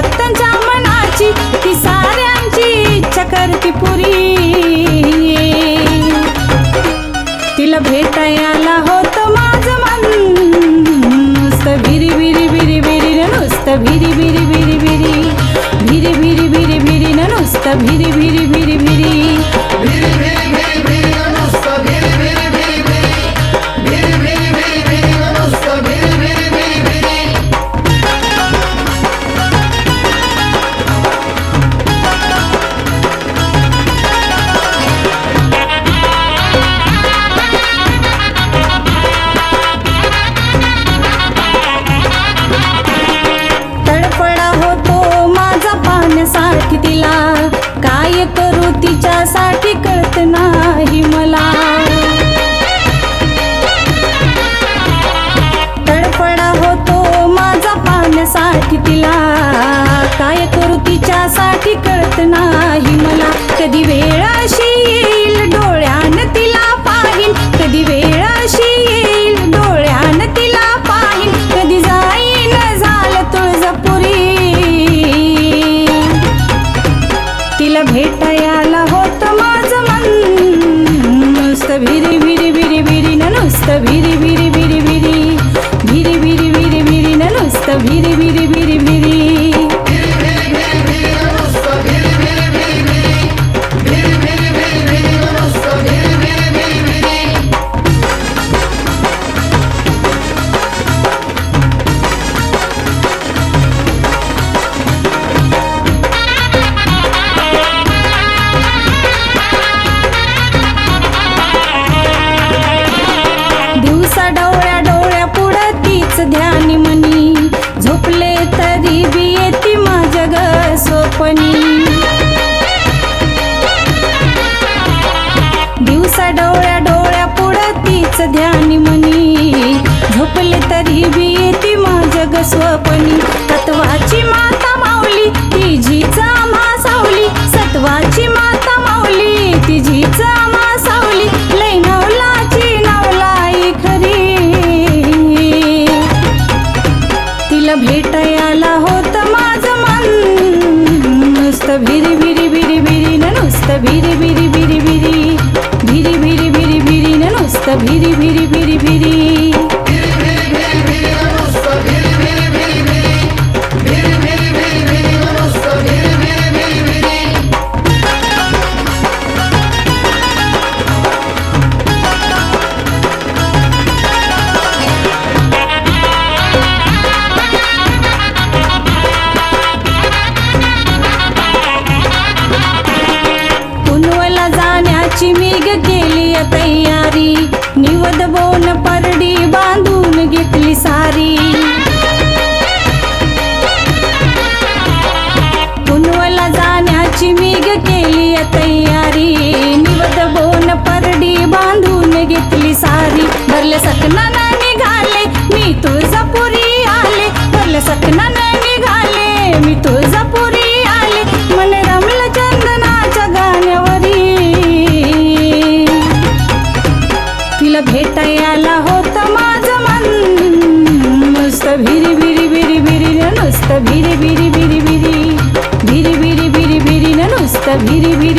भक्तांच्या मनाची ती साऱ्यांची इच्छा करती पुरी. तिला भेटायला होत माझ मन. नुसतं भिरी भिरी भिरी भिरी न नुसतं भिरी भिरी भिरी भिरी. भिरी भिरी भिरी भिरी न नुसतं भिरी भिरी भिरी भिरी. साठी तिला. काय करू तिच्यासाठी कळत नाही मला. कधी वेळ अशी येईल डोळ्यान तिला पाहिन. कधी वेळ अशी येईल डोळ्यान तिला पाहिन. कधी जाईन झालं तुळजापुरी. तिला भेटायला होत माझं मन. नुसतं भिरी भिरी भिरी भिरी नुसतं भिरी भिरी पुढं ध्यानी मनी झोपले तरी बी येते माझं ग स्वप्नी. तत्वाची माता माऊली तिजीचा आम्हा सावली. सत्वाची माता माऊली तिजीचा आम्हा सावली. लय नवलाची नवलाई खरी. तिला भेटायला होत माझं मन. नुसतं भिरी भिरी भिरी भिरी नुसतं भिरी भिरी ভিড়ি ভিড়ি ভিড়ি ভিড়ি पुनवला जाण्याची मीग केली तयारी. निवद बोन परडी बांधून घेतली सारी. भरले सकना निघाले मी तुळजापुरी आले. भरले सकना निघाले मी तुळजापुरी নিরিবিলি